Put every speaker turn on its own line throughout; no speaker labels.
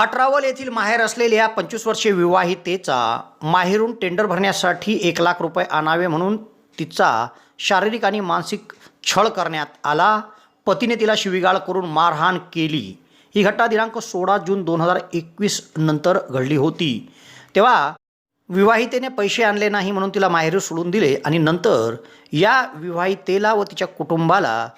अठरावल येथील माहेर असलेल्या पंचवीस वर्षीय विवाहितेचा माहेरून टेंडर भरण्यासाठी एक लाख रुपये आणावे म्हणून तिचा शारीरिक आणि मानसिक छळ करण्यात आला. पतीने तिला शिवीगाळ करून मारहाण केली. ही घटना दिनांक सोळा जून दोन हजार एकवीस नंतर घडली होती. तेव्हा विवाहितेने पैसे आणले नाही म्हणून तिला माहेरी सोडून दिले आणि नंतर या विवाहितेला व तिच्या कुटुंबाला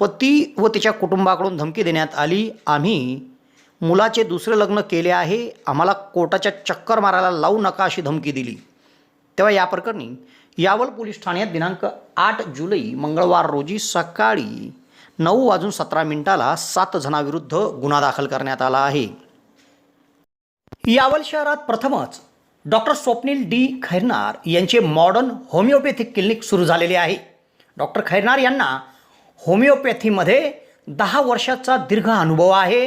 पती व तिच्या कुटुंबाकडून धमकी देण्यात आली. आम्ही मुलाचे दुसरे लग्न केले आहे आम्हाला कोर्टाच्या चक्कर मारायला लावू नका अशी धमकी दिली. तेव्हा या प्रकरणी यावल पोलीस ठाण्यात दिनांक आठ जुलै मंगळवार रोजी सकाळी नऊ वाजून सतरा मिनिटाला सात जणांविरुद्ध गुन्हा दाखल करण्यात आला आहे. यावल शहरात प्रथमच डॉक्टर स्वप्नील डी. खैरनार यांचे मॉडर्न होमिओपॅथिक क्लिनिक सुरू झालेले आहे. डॉक्टर खैरनार यांना होमिओपॅथीमध्ये दहा वर्षाचा दीर्घ अनुभव आहे.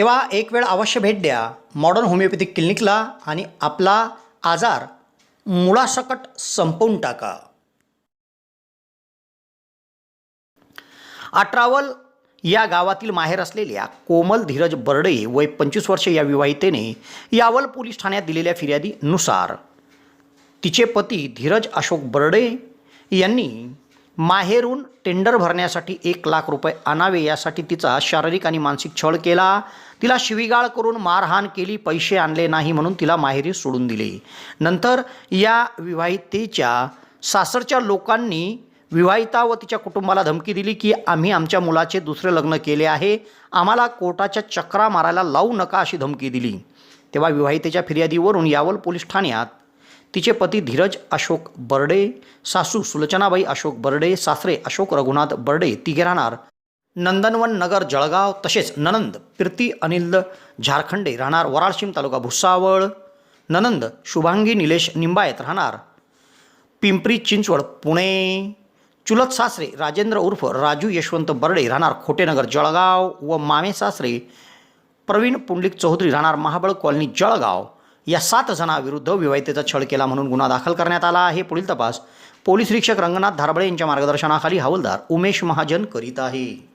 तेव्हा एक वेळ अवश्य भेट द्या. मॉडर्न होमिओपॅथिक क्लिनिकला आणि आपला आजार मुळासकट संपवून टाका. अठरावल या गावातील माहेर असलेल्या कोमल धीरज बर्डे वय पंचवीस वर्ष या विवाहितेने यावल पोलीस ठाण्यात दिलेल्या फिर्यादीनुसार तिचे पती धीरज अशोक बर्डे यांनी माहेरून टेंडर भरण्यासाठी एक लाख रुपये आणावे यासाठी तिचा शारीरिक आणि मानसिक छळ केला. तिला शिवीगाळ करून मारहाण केली पैसे आणले नाही म्हणून तिला माहेरी सोडून दिले. नंतर या विवाहितेच्या सासरच्या लोकांनी विवाहिता व तिच्या कुटुंबाला धमकी दिली की आम्ही आमच्या मुलाचे दुसरे लग्न केले आहे. आम्हाला कोर्टाच्या चक्रा मारायला लावू नका अशी धमकी दिली. तेव्हा विवाहितेच्या फिर्यादीवरून यावल पोलीस ठाण्यात तिचे पती धीरज अशोक बर्डे सासू सुलोचनाबाई अशोक बर्डे सासरे अशोक रघुनाथ बर्डे तिघे राहणार. नंदनवन नगर जळगाव तसेच ननंद प्रीती अनिल झारखंडे राहणार वराळशीम तालुका भुसावळ. ननंद शुभांगी निलेश निंबायत राहणार. पिंपरी चिंचवड पुणे. चुलत सासरे राजेंद्र उर्फ राजू यशवंत बर्डे राहणार खोटेनगर जळगाव. व मामे सासरे प्रवीण पुंडलिक चौधरी राहणार महाबळ कॉलनी जळगाव. या सात जणांविरुद्ध विवाहितेचा छळ केला म्हणून गुन्हा दाखल करण्यात आला आहे. पुढील तपास पोलीस निरीक्षक रंगनाथ धारबळे यांच्या मार्गदर्शनाखाली हवालदार उमेश महाजन करीत आहे.